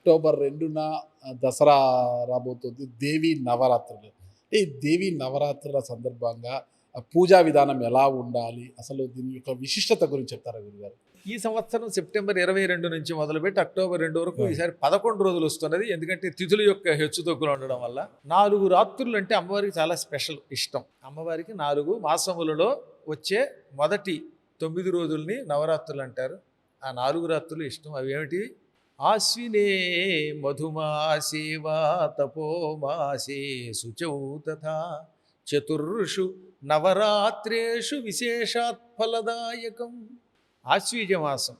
October రెండున దసరా రాబోతుంది దేవి నవరాత్రులు. ఈ దేవి నవరాత్రుల సందర్భంగా పూజా విధానం ఎలా ఉండాలి? అసలు దీని యొక్క విశిష్టత గురించి చెప్తారా గురుగారు? ఈ సంవత్సరం సెప్టెంబర్ ఇరవై రెండు నుంచి మొదలుపెట్టి అక్టోబర్ రెండు వరకు ఈసారి పదకొండు రోజులు వస్తున్నది. ఎందుకంటే తిథుల యొక్క హెచ్చుతగ్గులు ఉండడం వల్ల నాలుగు రాత్రులు అంటే అమ్మవారికి చాలా స్పెషల్ ఇష్టం. అమ్మవారికి నాలుగు మాసములలో వచ్చే మొదటి తొమ్మిది రోజుల్ని నవరాత్రులు అంటారు. ఆ నాలుగు రాత్రులు ఇష్టం. అవి ఏమిటి? ఆశ్వినే మధుమాసే వా తపోమాసే శుచౌ తథా చతుర్షు నవరాత్రేషు విశేషాత్ ఫలదాయకం ఆశ్వీజమాసం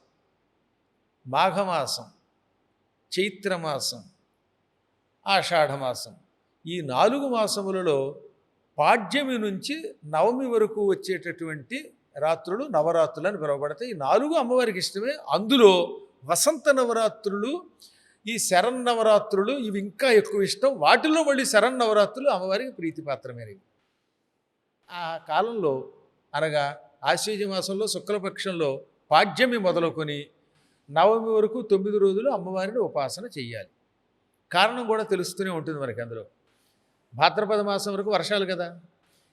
మాఘమాసం చైత్రమాసం ఆషాఢమాసం. ఈ నాలుగు మాసములలో పాడ్యమి నుంచి నవమి వరకు వచ్చేటటువంటి రాత్రులు నవరాత్రులు అని పిలువబడతాయి. ఈ నాలుగు అమ్మవారికి ఇష్టమే. అందులో వసంత నవరాత్రులు ఈ శరన్నవరాత్రులు ఇవి ఇంకా ఎక్కువ ఇష్టం. వాటిలో మళ్ళీ శరన్నవరాత్రులు అమ్మవారికి ప్రీతిపాత్రమైనవి ఆ కాలంలో అనగా ఆశ్వీజ మాసంలో శుక్లపక్షంలో పాడ్యమి మొదలుకొని నవమి వరకు తొమ్మిది రోజులు అమ్మవారిని ఉపాసన చెయ్యాలి. కారణం కూడా తెలుస్తూనే ఉంటుంది మనకి అందులో. భాద్రపద మాసం వరకు వర్షాలు కదా.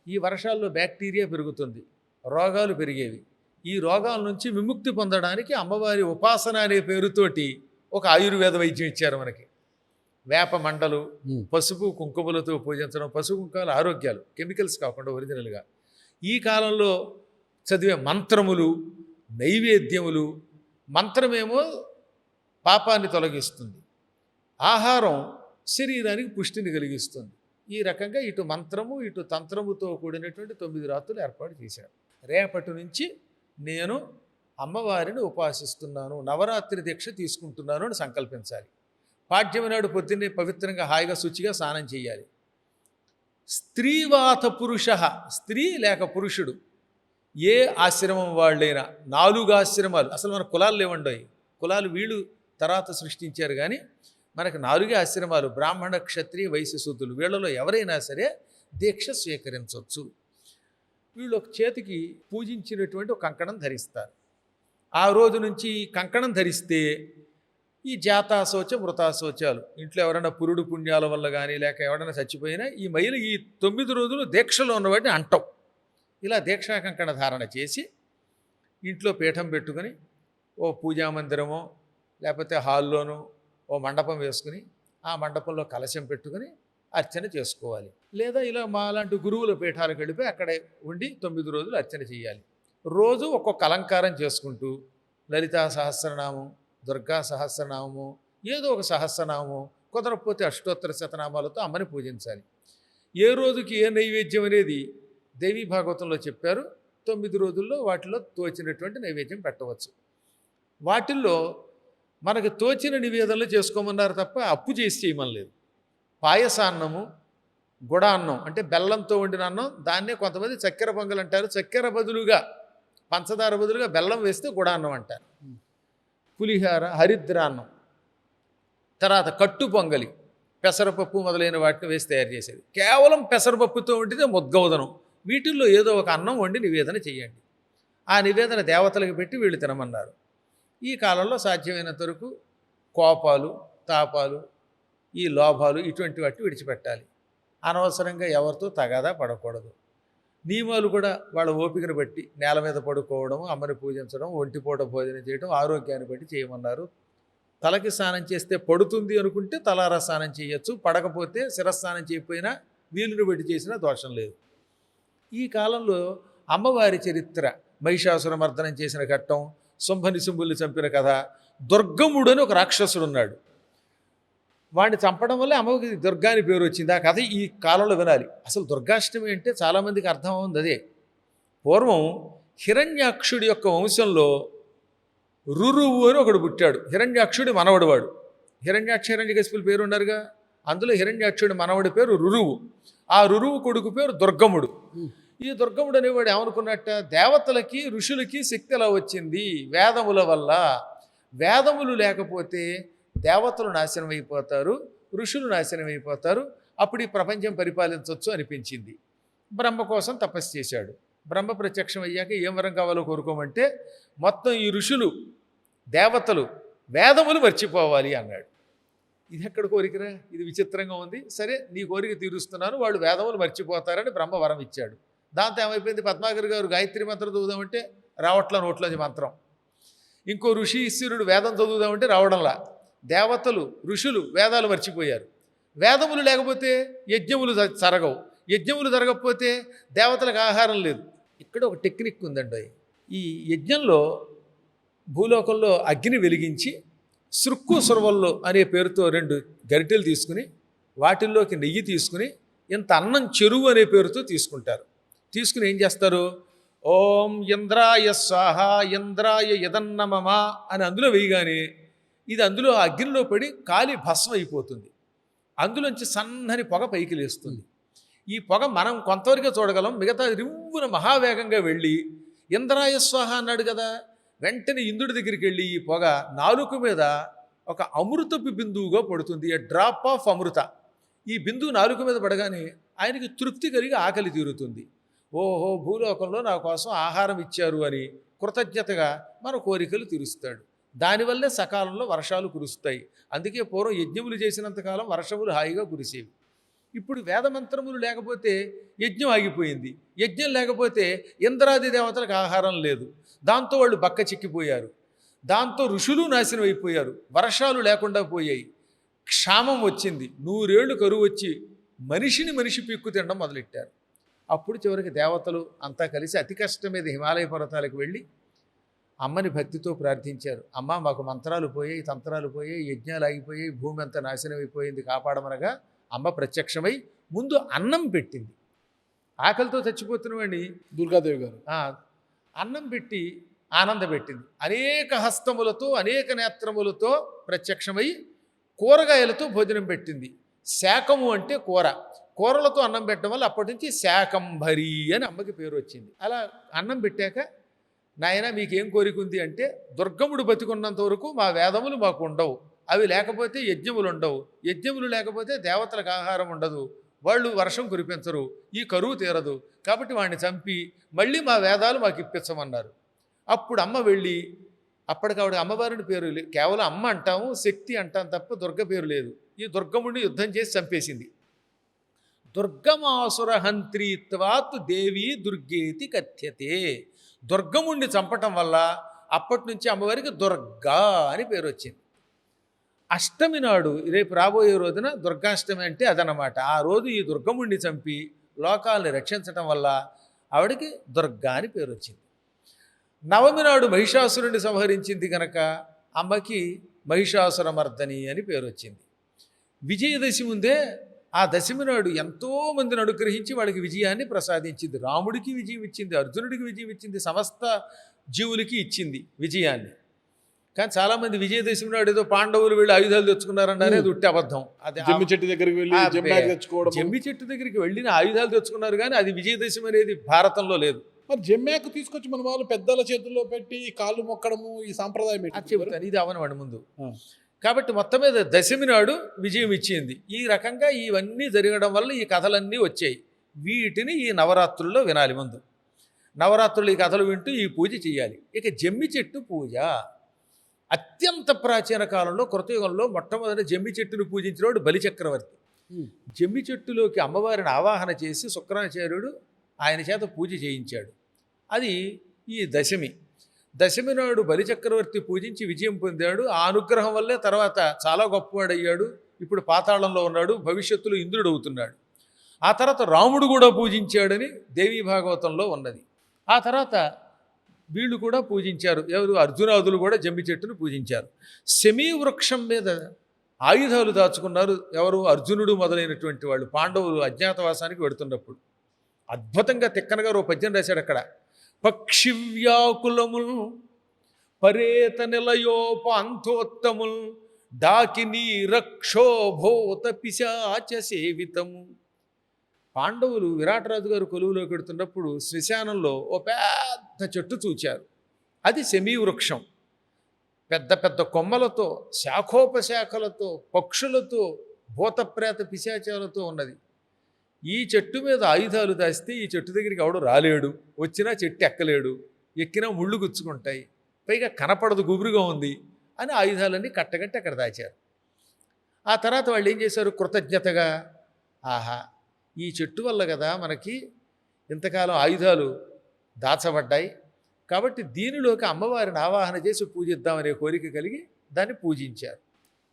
ఈ వర్షాల్లో బ్యాక్టీరియా పెరుగుతుంది. రోగాలు పెరిగేవి. ఈ రోగాల నుంచి విముక్తి పొందడానికి అమ్మవారి ఉపాసన అనే పేరుతోటి ఒక ఆయుర్వేద వైద్యం ఇచ్చారు మనకి. వేప మండలు పసుపు కుంకుమలతో పూజించడం పసుపు కుంకాలు ఆరోగ్యాలు కెమికల్స్ కాకుండా ఒరిజినల్గా. ఈ కాలంలో చదివే మంత్రములు నైవేద్యములు మంత్రమేమో పాపాన్ని తొలగిస్తుంది. ఆహారం శరీరానికి పుష్టిని కలిగిస్తుంది. ఈ రకంగా ఇటు మంత్రము ఇటు తంత్రముతో కూడినటువంటి తొమ్మిది రాత్రులు ఏర్పాటు చేశారు. రేపటి నుంచి నేను అమ్మవారిని ఉపాసిస్తున్నాను నవరాత్రి దీక్ష తీసుకుంటున్నాను అని సంకల్పించాలి. పాడ్యమి నాడు పొద్దున్నే పవిత్రంగా హాయిగా శుచిగా స్నానం చేయాలి. స్త్రీవాత పురుష స్త్రీ లేక పురుషుడు ఏ ఆశ్రమం వాళ్ళైనా నాలుగు ఆశ్రమాలు అసలు మన కులాలు లేవండోయి కులాలు వీళ్ళు తర్వాత సృష్టించారు కానీ మనకు నాలుగే ఆశ్రమాలు బ్రాహ్మణ క్షత్రియ వైశ్య శూద్రులు వీళ్ళలో ఎవరైనా సరే దీక్ష స్వీకరించవచ్చు. వీళ్ళు ఒక చేతికి పూజించినటువంటి ఒక కంకణం ధరిస్తారు. ఆ రోజు నుంచి ఈ కంకణం ధరిస్తే ఈ జాతాశోచ మృతాశోచాలు ఇంట్లో ఎవరైనా పురుడు పుణ్యాల వల్ల కానీ లేక ఎవరైనా చచ్చిపోయినా ఈ మైలు ఈ తొమ్మిది రోజులు దీక్షలో ఉన్నవాటిని అంటాం. ఇలా దీక్షా కంకణ ధారణ చేసి ఇంట్లో పీఠం పెట్టుకొని ఓ పూజా మందిరమో లేకపోతే హాల్లోనో ఓ మండపం వేసుకుని ఆ మండపంలో కలశం పెట్టుకుని అర్చన చేసుకోవాలి. లేదా ఇలా మా లాంటి గురువుల పీఠాలకు వెళ్ళిపోయి అక్కడే ఉండి తొమ్మిది రోజులు అర్చన చేయాలి. రోజు ఒక్కొక్క అలంకారం చేసుకుంటూ లలితా సహస్రనామం దుర్గా సహస్రనామము ఏదో ఒక సహస్రనామము కుదరకపోతే అష్టోత్తర శతనామాలతో అమ్మని పూజించాలి. ఏ రోజుకి ఏ నైవేద్యం అనేది దేవీ భాగవతంలో చెప్పారు తొమ్మిది రోజుల్లో వాటిలో తోచినటువంటి నైవేద్యం పెట్టవచ్చు. వాటిల్లో మనకు తోచిన నివేదనలు చేసుకోమన్నారు తప్ప అప్పు చేసి చేయమని లేదు పాయసాన్నము గుడాన్నం అంటే బెల్లంతో వండిన అన్నం దాన్నే కొంతమంది చక్కెర పొంగల్ అంటారు. చక్కెర బదులుగా పంచదార బదులుగా బెల్లం వేస్తే గుడాన్నం అంటారు. పులిహార హరిద్రాన్నం తర్వాత కట్టు పొంగలి పెసరపప్పు మొదలైన వాటిని వేసి తయారు చేసేది. కేవలం పెసరపప్పుతో వండితే ముద్గౌదనం. వీటిల్లో ఏదో ఒక అన్నం వండి నివేదన చేయండి. ఆ నివేదన దేవతలకు పెట్టి వీళ్ళు తినమన్నారు. ఈ కాలంలో సాధ్యమైనంత వరకు కోపాలు తాపాలు ఈ లోభాలు ఇటువంటి వాటి విడిచిపెట్టాలి. అనవసరంగా ఎవరితో తగాదా పడకూడదు. నియమాలు కూడా వాళ్ళ ఓపికను బట్టి నేల మీద పడుకోవడం అమ్మని పూజించడం ఒంటిపూట భోజనం చేయడం ఆరోగ్యాన్ని బట్టి చేయమన్నారు. తలకి స్నానం చేస్తే పడుతుంది అనుకుంటే తలారా స్నానం చేయొచ్చు. పడకపోతే శిరస్నానం చేయకపోయినా నీళ్ళను బట్టి చేసినా దోషం లేదు. ఈ కాలంలో అమ్మవారి చరిత్ర మహిషాసురమర్దనం చేసిన ఘట్టం శుంభ నిశుంభుల్ని చంపిన కథ దుర్గముడు అని ఒక రాక్షసుడు ఉన్నాడు. వాడిని చంపడం వల్ల అమ్మకి దుర్గా అని పేరు వచ్చింది. ఆ కథ ఈ కాలంలో వినాలి. అసలు దుర్గాష్టమి అంటే చాలామందికి అర్థం అవుతుంది అదే. పూర్వం హిరణ్యాక్షుడి యొక్క వంశంలో రురువు అని ఒకడు పుట్టాడు. హిరణ్యాక్షుడి మనవడు వాడు. హిరణ్యాక్ష హిరణ్యకశిపుల పేరు ఉన్నారుగా అందులో హిరణ్యాక్షుడి మనవడి పేరు రురువు. ఆ రురువు కొడుకు పేరు దుర్గముడు. ఈ దుర్గముడు అనేవాడు ఏమనుకున్నట్ట? దేవతలకి ఋషులకి శక్తి ఎలా వచ్చింది? వేదముల వల్ల. వేదములు లేకపోతే దేవతలు నాశనం అయిపోతారు ఋషులు నాశనం అయిపోతారు అప్పుడు ఈ ప్రపంచం పరిపాలించవచ్చు అనిపించింది. బ్రహ్మ కోసం తపస్సు చేశాడు. బ్రహ్మ ప్రత్యక్షం అయ్యాక ఏం వరం కావాలో కోరుకోమంటే మొత్తం ఈ ఋషులు దేవతలు వేదములు మర్చిపోవాలి అన్నాడు. ఇది ఎక్కడ కోరికరా? ఇది విచిత్రంగా ఉంది. సరే నీ కోరిక తీరుస్తున్నాను వాళ్ళు వేదములు మర్చిపోతారని బ్రహ్మ వరం ఇచ్చాడు. దాంతో ఏమైపోయింది? పద్మాగర్ గారు గాయత్రి మంత్రం చదువుదామంటే రావట్ల నోట్లోంచి మంత్రం. ఇంకో ఋషి ఈశ్వరుడు వేదం చదువుదామంటే రావడంలా. దేవతలు ఋషులు వేదాలు మర్చిపోయారు. వేదములు లేకపోతే యజ్ఞములు జరగవు. యజ్ఞములు జరగకపోతే దేవతలకు ఆహారం లేదు. ఇక్కడ ఒక టెక్నిక్ ఉందండి. ఈ యజ్ఞంలో భూలోకంలో అగ్ని వెలిగించి సృక్కు సురవల్లో అనే పేరుతో రెండు గరిటెలు తీసుకుని వాటిల్లోకి నెయ్యి తీసుకుని ఇంత అన్నం చెరువు అనే పేరుతో తీసుకుంటారు. తీసుకుని ఏం చేస్తారు? ఓం ఇంద్రాయ స్వాహ ఇంద్రాయ యదన్నమమా అని అందులో వేయగానే ఇది అందులో ఆ అగ్నిలో పడి కాలి భస్మం అయిపోతుంది. అందులోంచి సన్నని పొగ పైకి లేస్తుంది. ఈ పొగ మనం కొంతవరకే చూడగలం. మిగతా రివ్వున మహావేగంగా వెళ్ళి ఇంద్రాయ స్వాహ అన్నాడు కదా వెంటనే ఇంద్రుడి దగ్గరికి వెళ్ళి ఈ పొగ నాలుక మీద ఒక అమృతపు బిందువుగా పడుతుంది. A drop of amrita. ఈ బిందువు నాలుక మీద పడగానే ఆయనకి తృప్తి కలిగి ఆకలి తీరుతుంది. ఓహో భూలోకంలో నా కోసం ఆహారం ఇచ్చారు అని కృతజ్ఞతగా మన కోరికలు తీరుస్తాడు. దానివల్లే సకాలంలో వర్షాలు కురుస్తాయి. అందుకే పూర్వం యజ్ఞములు చేసినంతకాలం వర్షములు హాయిగా కురిసేవి. ఇప్పుడు వేదమంత్రములు లేకపోతే యజ్ఞం ఆగిపోయింది. యజ్ఞం లేకపోతే ఇంద్రాది దేవతలకు ఆహారం లేదు. దాంతో వాళ్ళు బక్క చిక్కిపోయారు. దాంతో ఋషులు నాశనం అయిపోయారు. వర్షాలు లేకుండా పోయాయి. క్షామం వచ్చింది. నూరేళ్ళు కరువు వచ్చి మనిషిని మనిషి పీక్కు తినడం మొదలెట్టారు. అప్పుడు చివరికి దేవతలు అంతా కలిసి అతి కష్టం మీద హిమాలయ పర్వతాలకు వెళ్ళి అమ్మని భక్తితో ప్రార్థించారు. అమ్మ మాకు మంత్రాలు పోయాయి తంత్రాలు పోయాయి యజ్ఞాలు ఆగిపోయాయి భూమి అంతా నాశనం అయిపోయింది కాపాడమనగా అమ్మ ప్రత్యక్షమై ముందు అన్నం పెట్టింది. ఆకలితో చచ్చిపోతున్నవాడిని దుర్గాదేవి గారు. అన్నం పెట్టి ఆనందపెట్టింది. అనేక హస్తములతో అనేక నేత్రములతో ప్రత్యక్షమై కూరగాయలతో భోజనం పెట్టింది. శాకము అంటే కూర. కూరలతో అన్నం పెట్టడం వల్ల అప్పటి నుంచి శాకంభరి అని అమ్మకి పేరు వచ్చింది. అలా అన్నం పెట్టాక నాయన మీకేం కోరిక ఉంది అంటే దుర్గముడు బతికున్నంత వరకు మా వేదములు మాకు ఉండవు. అవి లేకపోతే యజ్ఞములు ఉండవు. యజ్ఞములు లేకపోతే దేవతలకు ఆహారం ఉండదు. వాళ్ళు వర్షం కురిపించరు. ఈ కరువు తీరదు. కాబట్టి వాడిని చంపి మళ్ళీ మా వేదాలు మాకు ఇప్పించమన్నారు. అప్పుడు అమ్మ వెళ్ళి అప్పటికావిడ అమ్మవారిని పేరు లే- కేవలం అమ్మ అంటాము శక్తి అంటాం తప్ప దుర్గ పేరు లేదు. ఈ దుర్గముడిని యుద్ధం చేసి చంపేసింది. దుర్గమాసుర హంత్రీత్వాత్ దేవి దుర్గేతి కథ్యతే. దుర్గముణ్ణి చంపటం వల్ల అప్పటి నుంచి అమ్మవారికి దుర్గా అని పేరు వచ్చింది. అష్టమి నాడు రేపు రాబోయే రోజున దుర్గాష్టమి అంటే అదనమాట ఆ రోజు ఈ దుర్గముణ్ణి చంపి లోకాల్ని రక్షించటం వల్ల ఆవిడకి దుర్గా అని పేరు వచ్చింది. నవమి నాడు మహిషాసురుణ్ణి సంహరించింది కనుక అమ్మకి మహిషాసురమర్దని అని పేరు వచ్చింది. విజయదశమి ముందే ఆ దశమి నాడు ఎంతోమందిని అనుగ్రహించి వాళ్ళకి విజయాన్ని ప్రసాదించింది. రాముడికి విజయం ఇచ్చింది అర్జునుడికి విజయం ఇచ్చింది సమస్త జీవులకి ఇచ్చింది విజయాన్ని. కానీ చాలామంది విజయదశమి నాడు ఏదో పాండవులు వెళ్ళి ఆయుధాలు తెచ్చుకున్నారన్నారే అది ఉట్టి అబద్ధం. అది జమ్మి చెట్టు దగ్గరికి వెళ్ళి తెచ్చుకోవడం జమ్మి చెట్టు దగ్గరికి వెళ్ళిన ఆయుధాలు తెచ్చుకున్నారు కానీ అది విజయదశమి అనేది భారతంలో లేదు. మరి జమ్మాకు తీసుకొచ్చి మన వాళ్ళు పెద్దల చేతుల్లో పెట్టి కాళ్ళు మొక్కడము ఈ సాంప్రదాయం? చెబుతాను. ఇది అవనవాడి ముందు. కాబట్టి మొత్తం మీద దశమి నాడు విజయం ఇచ్చింది. ఈ రకంగా ఇవన్నీ జరగడం వల్ల ఈ కథలన్నీ వచ్చాయి. వీటిని ఈ నవరాత్రుల్లో వినాలి ముందు. నవరాత్రులు ఈ కథలు వింటూ ఈ పూజ చేయాలి. ఇక జమ్మి చెట్టు పూజ. అత్యంత ప్రాచీన కాలంలో కృతయుగంలో మొట్టమొదటి జమ్మి చెట్టును పూజించినవాడు బలిచక్రవర్తి. జమ్మి చెట్టులోకి అమ్మవారిని ఆవాహన చేసి శుక్రాచార్యుడు ఆయన చేత పూజ చేయించాడు. అది ఈ దశమి. దశమి నాడు బలిచక్రవర్తి పూజించి విజయం పొందాడు. ఆ అనుగ్రహం వల్లే తర్వాత చాలా గొప్పవాడయ్యాడు. ఇప్పుడు పాతాళంలో ఉన్నాడు. భవిష్యత్తులో ఇంద్రుడు అవుతున్నాడు. ఆ తర్వాత రాముడు కూడా పూజించాడని దేవీ భాగవతంలో ఉన్నది. ఆ తర్వాత వీళ్ళు కూడా పూజించారు. ఎవరు? అర్జునాదులు కూడా జమ్మి చెట్టును పూజించారు. సెమీ వృక్షం మీద ఆయుధాలు దాచుకున్నారు. ఎవరు? అర్జునుడు మొదలైనటువంటి వాళ్ళు. పాండవులు అజ్ఞాతవాసానికి వెడుతున్నప్పుడు. అద్భుతంగా తిక్కనగారు ఓ పద్యం రాశాడు అక్కడ. పక్షివ్యాకులముల్ పరేత నిలయోపాంతోత్తముల్ డాకిని రక్షోభూత పిశాచ సేవితము. పాండవులు విరాటరాజు గారు కొలువులో పెడుతున్నప్పుడు శ్మశానంలో ఓ పెద్ద చెట్టు చూచారు. అది సెమీ వృక్షం పెద్ద పెద్ద కొమ్మలతో శాఖోపశాఖలతో పక్షులతో భూతప్రేత పిశాచాలతో ఉన్నది. ఈ చెట్టు మీద ఆయుధాలు దాస్తే ఈ చెట్టు దగ్గరికి ఎవడు రాలేడు. వచ్చినా చెట్టు ఎక్కలేడు. ఎక్కినా ముళ్ళు గుచ్చుకుంటాయి. పైగా కనపడదు గుబురుగా ఉంది అని ఆయుధాలన్నీ కట్టగట్టి అక్కడ దాచారు. ఆ తర్వాత వాళ్ళు ఏం చేశారు? కృతజ్ఞతగా ఆహా ఈ చెట్టు వల్ల కదా మనకి ఇంతకాలం ఆయుధాలు దాచబడ్డాయి. కాబట్టి దీనిలోకి అమ్మవారిని ఆవాహన చేసి పూజిద్దామనే కోరిక కలిగి దాన్ని పూజించారు.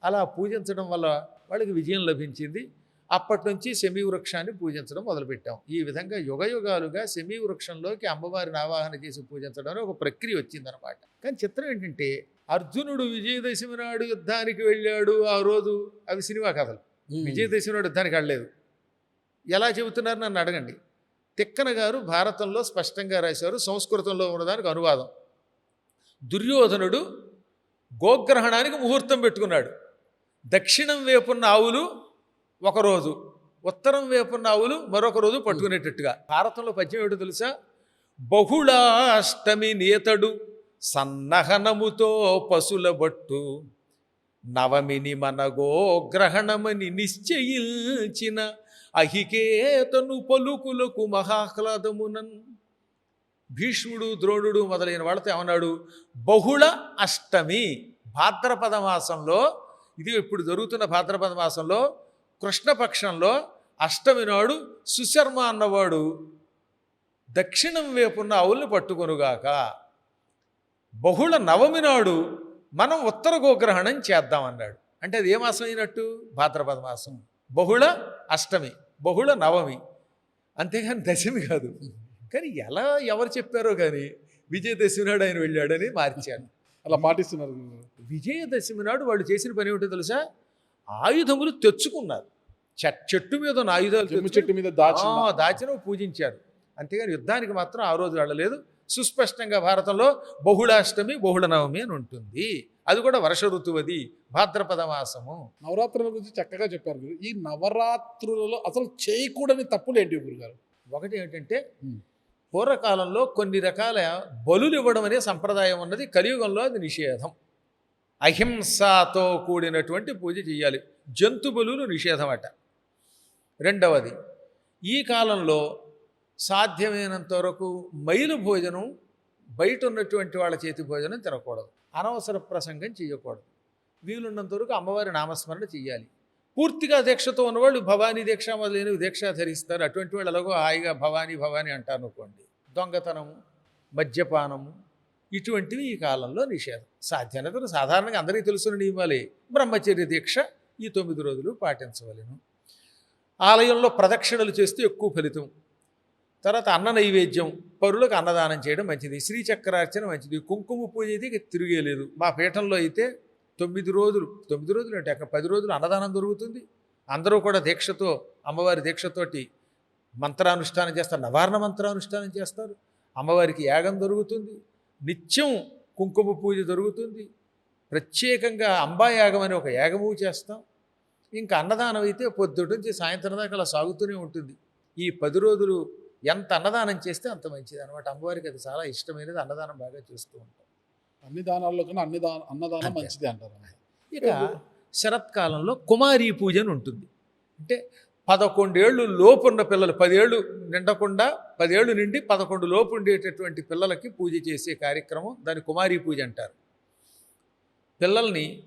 అలా పూజించడం వల్ల వాళ్ళకి విజయం లభించింది. అప్పటి నుంచి శమీ వృక్షాన్ని పూజించడం మొదలుపెట్టాం. ఈ విధంగా యుగ యుగాలుగా శమీ వృక్షంలోకి అమ్మవారిని ఆవాహన చేసి పూజించడం అనే ఒక ప్రక్రియ వచ్చిందనమాట కానీ చిత్రం ఏంటంటే అర్జునుడు విజయదశమి నాడు యుద్ధానికి వెళ్ళాడు ఆ రోజు అవి సినిమా కథలు. విజయదశమి నాడు యుద్ధానికి వెళ్ళలేదు. ఎలా చెబుతున్నారు నన్ను అడగండి. తిక్కన గారు భారతంలో స్పష్టంగా రాశారు సంస్కృతంలో ఉన్నదానికి అనువాదం. దుర్యోధనుడు గోగ్రహణానికి ముహూర్తం పెట్టుకున్నాడు. దక్షిణం వేపున్న ఆవులు ఒకరోజు ఉత్తరం వేపున్న ఆవులు మరొక రోజు పట్టుకునేటట్టుగా. భారతంలో పద్యం ఏమిటో తెలుసా? బహుళాష్టమి నేతడు సన్నహనముతో పశుల బట్టు నవమిని మనగో గ్రహణమని నిశ్చయించిన అహికేతను పలుకులకు మహాహ్లాదమునన్. భీష్ముడు ద్రోణుడు మొదలైన వాళ్ళతో ఏమన్నాడు? బహుళ అష్టమి భాద్రపద మాసంలో ఇది ఇప్పుడు జరుగుతున్న భాద్రపద మాసంలో కృష్ణపక్షంలో అష్టమి నాడు సుశర్మ అన్నవాడు దక్షిణం వైపున్న ఆవుల్ని పట్టుకొనుగాక బహుళ నవమి నాడు మనం ఉత్తర గోగ్రహణం చేద్దామన్నాడు. అంటే అది ఏ మాసం అయినట్టు? భాద్రపద మాసం. బహుళ అష్టమి బహుళ నవమి. అంతేగాని దశమి కాదు. కానీ ఎలా ఎవరు చెప్పారో కానీ విజయదశమి నాడు ఆయన వెళ్ళాడని మార్చాను అలా పాటిస్తున్నారు. విజయదశమి నాడు వాళ్ళు చేసిన పని ఏమిటో తెలుసా? ఆయుధములు తెచ్చుకున్నారు. చెట్ చెట్టు మీద ఉన్న ఆయుధాలు చెట్టు మీద దాచి దాచిన పూజించారు. అంతేగాని యుద్ధానికి మాత్రం ఆ రోజు వెళ్ళలేదు. సుస్పష్టంగా భారతంలో బహుళాష్టమి బహుళ నవమి అని ఉంటుంది. అది కూడా వర్ష ఋతువది భాద్రపద మాసము. నవరాత్రుల గురించి చక్కగా చెప్పారు గురు. ఈ నవరాత్రులలో అసలు చేయకూడని తప్పులు ఏంటి గురుగారు? ఒకటి ఏంటంటే. పూర్వకాలంలో కొన్ని రకాల బలులు ఇవ్వడం అనే సంప్రదాయం ఉన్నది. కలియుగంలో అది నిషేధం. అహింసతో కూడినటువంటి పూజ చేయాలి. జంతు బలులు నిషేధం అట రెండవది ఈ కాలంలో సాధ్యమైనంత వరకు మైలు భోజనం బయట ఉన్నటువంటి వాళ్ళ చేతి భోజనం తినకూడదు. అనవసర ప్రసంగం చేయకూడదు. వీలున్నంత వరకు అమ్మవారి నామస్మరణ చేయాలి. పూర్తిగా దీక్షతో ఉన్నవాళ్ళు భవానీ దీక్ష మొదలైనవి దీక్ష ధరిస్తారు. అటువంటి వాళ్ళు ఎలాగో హాయిగా భవానీ భవానీ అంటారు అనుకోండి. దొంగతనము మద్యపానము ఇటువంటివి ఈ కాలంలో నిషేధం. సాధ్యనతను సాధారణంగా అందరికీ తెలుసున్న నియమాలే బ్రహ్మచర్య దీక్ష ఈ తొమ్మిది రోజులు పాటించవలెను. ఆలయంలో ప్రదక్షిణలు చేస్తే ఎక్కువ ఫలితం. తర్వాత అన్న నైవేద్యం పరులకు అన్నదానం చేయడం మంచిది. శ్రీచక్రార్చన మంచిది. కుంకుమ పూజ అయితే తిరిగేలేదు. మా పీఠంలో అయితే తొమ్మిది రోజులు తొమ్మిది రోజులు అంటే అక్కడ పది రోజులు అన్నదానం దొరుకుతుంది. అందరూ కూడా దీక్షతో అమ్మవారి దీక్షతోటి మంత్రానుష్ఠానం చేస్తారు. నవారణ మంత్రానుష్ఠానం చేస్తారు. అమ్మవారికి యాగం దొరుకుతుంది. నిత్యం కుంకుమ పూజ జరుగుతుంది. ప్రత్యేకంగా అంబాయాగం అని ఒక యాగము చేస్తాం. ఇంకా అన్నదానం అయితే పొద్దుట నుంచి సాయంత్రం దాకా అలా సాగుతూనే ఉంటుంది. ఈ పది రోజులు ఎంత అన్నదానం చేస్తే అంత మంచిది అనమాట అమ్మవారికి అది చాలా ఇష్టమైనది. అన్నదానం బాగా చేస్తూ ఉంటాం. అన్ని దానాల్లో కన్నా అన్ని దాన అన్నదానం. మంచిది అంటారు. ఇక శరత్కాలంలో కుమారీ పూజ అని ఉంటుంది. అంటే పదకొండేళ్ళు లోపున్న పిల్లలు పదేళ్ళు నిండకుండా పదేళ్ళు నిండి పదకొండు లోపు ఉండేటటువంటి పిల్లలకి పూజ చేసే కార్యక్రమం దాన్ని కుమారీ పూజ అంటారు. పిల్లల్ని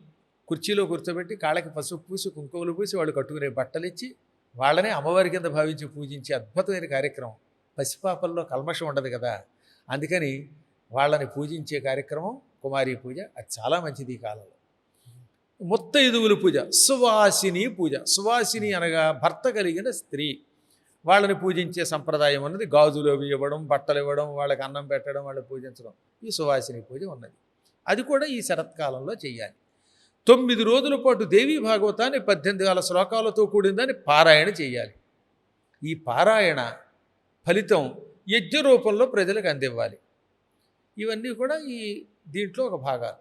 కుర్చీలో కూర్చోబెట్టి కాళ్ళకి పసుపు పూసి కుంకుమలు పూసి వాళ్ళు కట్టుకునే బట్టలు ఇచ్చి వాళ్ళనే అమ్మవారి కింద భావించి పూజించే అద్భుతమైన కార్యక్రమం. పసిపాపల్లో కల్మషం ఉండదు కదా. అందుకని వాళ్ళని పూజించే కార్యక్రమం కుమారీ పూజ. అది చాలా మంచిది ఈ కాలంలో. ముత్తైదువుల పూజ. సువాసిని పూజ. సువాసిని అనగా భర్త కలిగిన స్త్రీ. వాళ్ళని పూజించే సంప్రదాయం ఉన్నది. గాజులు అవి ఇవ్వడం బట్టలు ఇవ్వడం వాళ్ళకి అన్నం పెట్టడం వాళ్ళని పూజించడం. ఈ సువాసిని పూజ ఉన్నది. అది కూడా ఈ శరత్కాలంలో చేయాలి తొమ్మిది రోజుల పాటు దేవీ భాగవతాన్ని పద్దెనిమిది వేల శ్లోకాలతో కూడిందని పారాయణ చేయాలి ఈ పారాయణ ఫలితం యజ్ఞ రూపంలో ప్రజలకు అందివ్వాలి. ఇవన్నీ కూడా ఈ దీంట్లో ఒక భాగాలు.